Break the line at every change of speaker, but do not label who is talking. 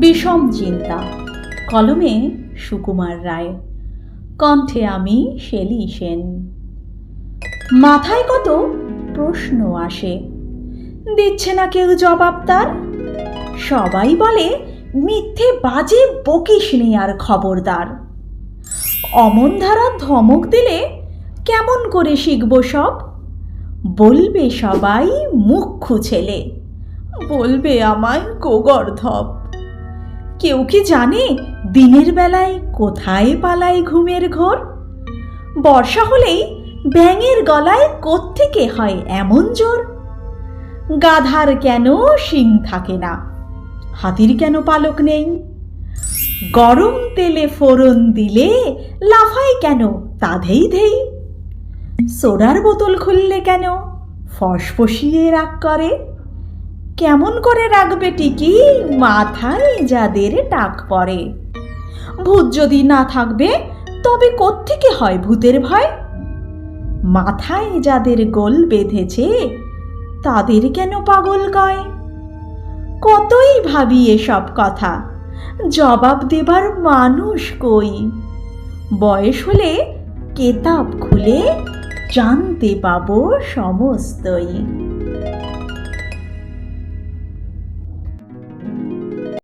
বিষম চিন্তা। কলমে সুকুমার রায়। কণ্ঠে আমি শেলি সেন। মাথায় কত প্রশ্ন আসে। দিচ্ছে না কেউ জবাব তার? সবাই বলে, মিথ্যে বাজে বকিস নেই আর খবরদার। অমন ধারা ধমক দিলে কেমন করে শিখব সব? বলবে সবাই মুখ্য ছেলে। বলবে আমায় গোগর্ধব কেউ কি জানে দিনের বেলায় কোথায় পালায় ঘুমের ঘোর? বর্ষা হলেই ব্যাঙের গলায় কোত্থেকে হয় এমন জোর? গাধার কেন শিং থাকে না? হাতির কেন পালক নেই? গরম তেলে ফোড়ন দিলে লাফায় কেন তাধেই ধেই? সোডার বোতল খুললে কেন ফসফসিয়ে রাগ করে? কেমন করে রাখবে টিকি? মাথায় যাদের টাক পড়ে। ভূত যদি না থাকবে, তবে কোত্থেকে হয় ভূতের ভয়? মাথায় যাদের গোল বেঁধেছে, তাদের কেন পাগল কয়? কতই ভাবি এসব কথা। জবাব দেবার মানুষ কই? বয়স হলে কেতাব খুলে জানতে পাবো সমস্তই।